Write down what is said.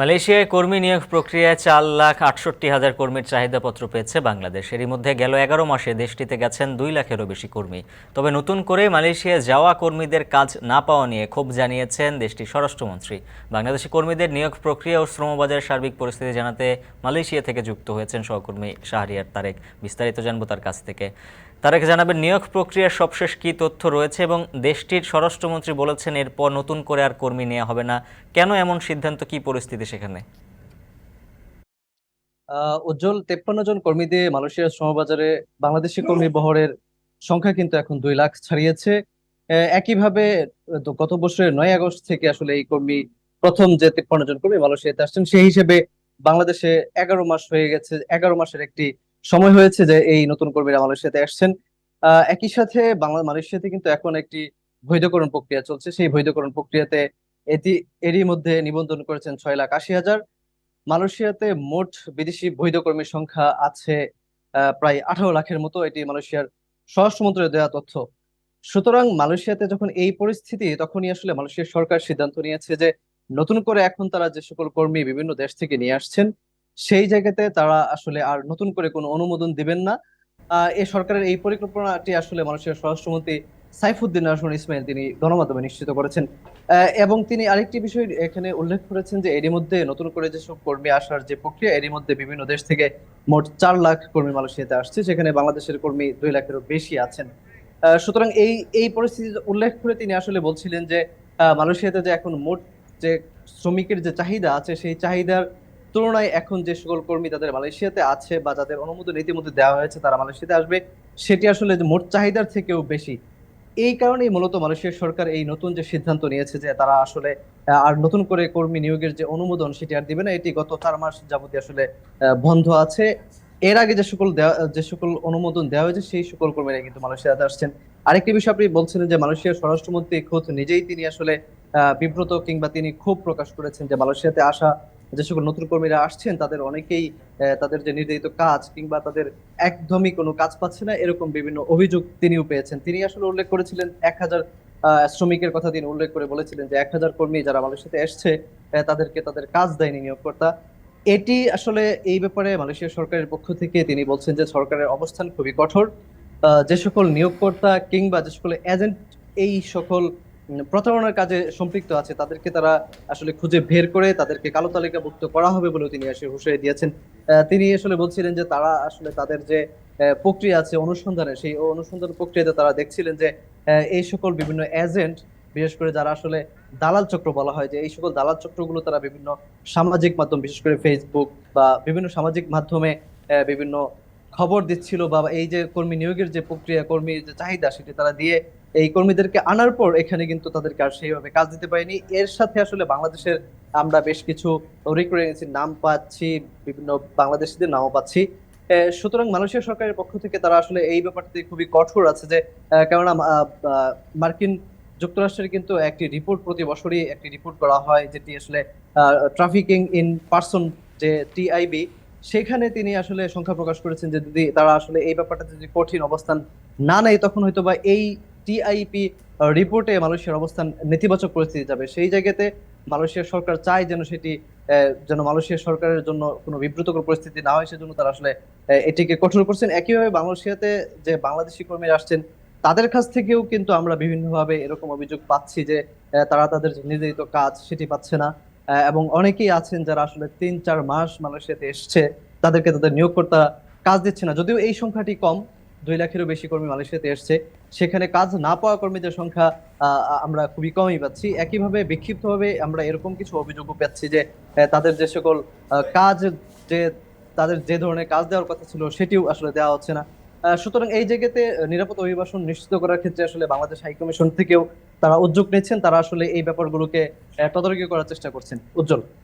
মালয়েশিয়ায় কর্মী নিয়োগ প্রক্রিয়ায় চার লাখ আটষট্টি হাজার কর্মীর চাহিদাপত্র পেয়েছে বাংলাদেশ। এরই মধ্যে গেল এগারো মাসে দেশটিতে গেছেন দুই লাখেরও বেশি কর্মী। তবে নতুন করে মালয়েশিয়ায় যাওয়া কর্মীদের কাজ না পাওয়া নিয়ে ক্ষোভ জানিয়েছেন দেশটির স্বরাষ্ট্রমন্ত্রী। বাংলাদেশি কর্মীদের নিয়োগ প্রক্রিয়া ও শ্রমবাজারের সার্বিক পরিস্থিতি জানাতে মালয়েশিয়া থেকে যুক্ত হয়েছেন সহকর্মী শাহরিয়ার তারেক। বিস্তারিত জানব তার কাছ থেকে। তারেক জানাবেন, নিয়োগ প্রক্রিয়ার সবশেষ কী তথ্য রয়েছে এবং দেশটির স্বরাষ্ট্রমন্ত্রী বলেছেন এরপর নতুন করে আর কর্মী নেওয়া হবে না। কেন এমন সিদ্ধান্ত, কি পরিস্থিতি সেখানে? উজ্জ্বল তেপ্পান্ন জন কর্মী দিয়ে মালয়েশিয়ার শ্রমবাজারে বাংলাদেশি কর্মী বহরের সংখ্যা কিন্তু এখন দুই লাখ ছাড়িয়েছে। একইভাবে, গত বছরের নয় আগস্ট থেকে আসলে এই কর্মী, প্রথম যে তেপ্পান্ন জন কর্মী মালয়েশিয়াতে আসছেন, সেই হিসেবে বাংলাদেশে এগারো মাস হয়ে গেছে, এগারো মাসের একটি সময় হয়েছে যে এই নতুন কর্মীরা মালয়েশিয়াতে আসছেন। একই সাথে বাংলা, মালয়েশিয়াতে কিন্তু এখন একটি বৈধকরণ প্রক্রিয়া চলছে। সেই বৈধকরণ প্রক্রিয়াতে এটি, এরই মধ্যে নিবন্ধন করেছেন ছয় লাখ আশি হাজার। মালয়েশিয়াতে মোট বিদেশি বৈধ কর্মীর সংখ্যা আছে প্রায় আঠারো লাখের মতো। এটি মালয়েশিয়ার স্বরাষ্ট্র মন্ত্রণালয়ের দেওয়া তথ্য। সুতরাং মালয়েশিয়াতে যখন এই পরিস্থিতি, তখনই আসলে মালয়েশিয়ার সরকার সিদ্ধান্ত নিয়েছে যে নতুন করে এখন তারা যে সকল কর্মী বিভিন্ন দেশ থেকে নিয়ে আসছেন সেই জায়গাতে তারা আসলে আর নতুন করে কোনো অনুমোদন দিবেন না। এই সরকারের এই পরিকল্পনাটি আসলে মালয়েশিয়ার স্বরাষ্ট্রমন্ত্রী সাইফুদ্দিন আসন ইসমাইল তিনি গণমাধ্যমে নিশ্চিত করেছেন। এবং তিনি আরেকটি বিষয় এখানে উল্লেখ করেছেন যে এরই মধ্যে নতুন করে যেসব কর্মী আসার যে প্রক্রিয়া, এরই মধ্যে বিভিন্ন দেশ থেকে মোট চার লাখ কর্মী মালয়েশিয়াতে আসছে, সেখানে বাংলাদেশের কর্মী দুই লাখেরও বেশি আছেন। সুতরাং এই এই পরিস্থিতি উল্লেখ করে তিনি আসলে বলছিলেন যে মালয়েশিয়াতে যে এখন মোট যে শ্রমিকের যে চাহিদা আছে, সেই চাহিদার তুলনায় এখন যে সকল কর্মী তাদের মালয়েশিয়াতে আছে বা যাদের অনুমোদন ইতিমধ্যে দেওয়া হয়েছে, তারা মালয়েশিয়াতে আসবে, সেটি আসলে মোট চাহিদার থেকেও বেশি। এই কারণেই মূলত মালয়েশিয়ার সরকার এই নতুন যে সিদ্ধান্ত নিয়েছে যে তারা আসলে আর নতুন করে কর্মী নিয়োগের যে অনুমোদন সেটি আর দিবে না, এটি গত চার মাস যাবতীয় আসলে বন্ধ আছে। এর আগে যে সকল যে সকল অনুমোদন দেওয়া হয়েছে, সেই সকল কর্মীরা কিন্তু মালয়েশিয়াতে আসছেন। আরেকটি বিষয় আপনি বলছিলেন যে মালয়েশিয়ার স্বরাষ্ট্রমন্ত্রী খোদ নিজেই তিনি আসলে বিব্রত কিংবা তিনি ক্ষোভ প্রকাশ করেছেন যে মালয়েশিয়াতে আসা যে সকল নতুন কর্মীরা আসছেন, তাদের অনেকেই তাদের যে নির্ধারিত কাজ কিংবা তাদের একদমই কোনো কাজ পাচ্ছে না, এরকম বিভিন্ন অভিযোগ তিনিও পেয়েছেন। তিনি আসলে উল্লেখ করেছিলেন এক হাজার শ্রমিকের কথা তিনি উল্লেখ করে বলেছিলেন যে এক হাজার কর্মী যারা মালয়েশিয়াতে এসছে তাদেরকে তাদের কাজ দেয়নি নিয়োগকর্তা। এটি আসলে এই ব্যাপারে মালয়েশিয়া সরকারের পক্ষ থেকে তিনি বলছেন যে সরকারের অবস্থান খুবই কঠোর। যে সকল নিয়োগকর্তা কিংবা যে সকল এজেন্ট, এই সকল প্রতারণার কাজে সম্পৃক্ত আছে, তাদেরকে তারা আসলে খুঁজে বের করে তাদেরকে কালো তালিকাভুক্ত করা হবে বলেও তিনি আসলে হুঁশিয়ারি দিয়েছেন। তিনি আসলে বলছিলেন যে তারা আসলে তাদের যে প্রক্রিয়া আছে অনুসন্ধানের, সেই অনুসন্ধান প্রক্রিয়াতে তারা দেখছিলেন যে এই সকল বিভিন্ন এজেন্ট বিশেষ করে যারা আসলে দালাল চক্র বলা হয়, যে এই সকল দালাল চক্রগুলো তারা বিভিন্ন সামাজিক মাধ্যম, বিশেষ করে ফেসবুক বা বিভিন্ন সামাজিক মাধ্যমে বিভিন্ন খবর দিচ্ছিল বা এই যে কর্মী নিয়োগের যে প্রক্রিয়া কর্মীর যে চাহিদা সেটি তারা দিয়ে এই কর্মীদেরকে আনার পর এখানে কিন্তু তাদেরকে আর সেইভাবে কাজ দিতে পারেনি। এর সাথে আসলে বাংলাদেশের আমরা বেশ কিছু রিক্রুটেন্সি নাম পাচ্ছি, বিভিন্ন বাংলাদেশিদের নামও পাচ্ছি। সুতরাং মালয়েশিয়া সরকারের পক্ষ থেকে তারা আসলে এই ব্যাপারটি খুবই কঠোর আছে যে কেননা মার্কিন যুক্তরাষ্ট্রের কিন্তু একটি রিপোর্ট প্রতি বছরই একটি রিপোর্ট করা হয় যেটি আসলে ট্রাফিকিং ইন পার্সন যে টিআইবি সেখানে তিনি আসলে সংখ্যা প্রকাশ করেছেন যে যদি তারা আসলে এই ব্যাপারটাতে যদি কঠিন অবস্থান না নেয়, তখন হয়তো বা এই টিআইপি রিপোর্টে মালয়েশিয়ার অবস্থান নেতিবাচক পরিস্থিতি যাবে। সেই জায়গাতে মালয়েশিয়ার সরকার চায় যেন সেটি যেন মালয়েশিয়ার সরকারের জন্য কোনো বিব্রতকর পরিস্থিতি না হয়, সেজন্য তারা আসলে এটিকে কঠোর করছেন। একইভাবে মালয়েশিয়াতে যে বাংলাদেশি কর্মীরা আসছেন, তাদের কাছ থেকেও কিন্তু আমরা বিভিন্নভাবে এরকম অভিযোগ পাচ্ছি যে তারা তাদের নির্ধারিত কাজ সেটি পাচ্ছে না। এবং অনেকেই আছেন যারা আসলে তিন, চার মাস মালয়েশিয়াতে এসছে, তাদেরকে তাদের নিয়োগকর্তা কাজ দিচ্ছে না। যদিও এই সংখ্যাটি কম, দুই লাখেরও বেশি কর্মী মালয়েশিয়াতে এসছে। সেখানে কাজ না পাওয়া কর্মীদের সংখ্যা আমরা খুবই কমই পাচ্ছি। একইভাবে বিক্ষিপ্তভাবে আমরা এরকম কিছু অভিযোগও পাচ্ছি যে তাদের যে সকল কাজ যে, তাদের যে ধরনের কাজ দেওয়ার কথা ছিল, সেটিও আসলে দেওয়া হচ্ছে না। সুতরাং এই জায়গাতে নিরাপদ অভিবাসন নিশ্চিত করার ক্ষেত্রে আসলে বাংলাদেশ হাই কমিশন থেকেও তারা উদ্যোগ নিচ্ছেন তারা আসলে এই ব্যাপারগুলোকে তদারকি করার চেষ্টা করছেন। উজ্জ্বল।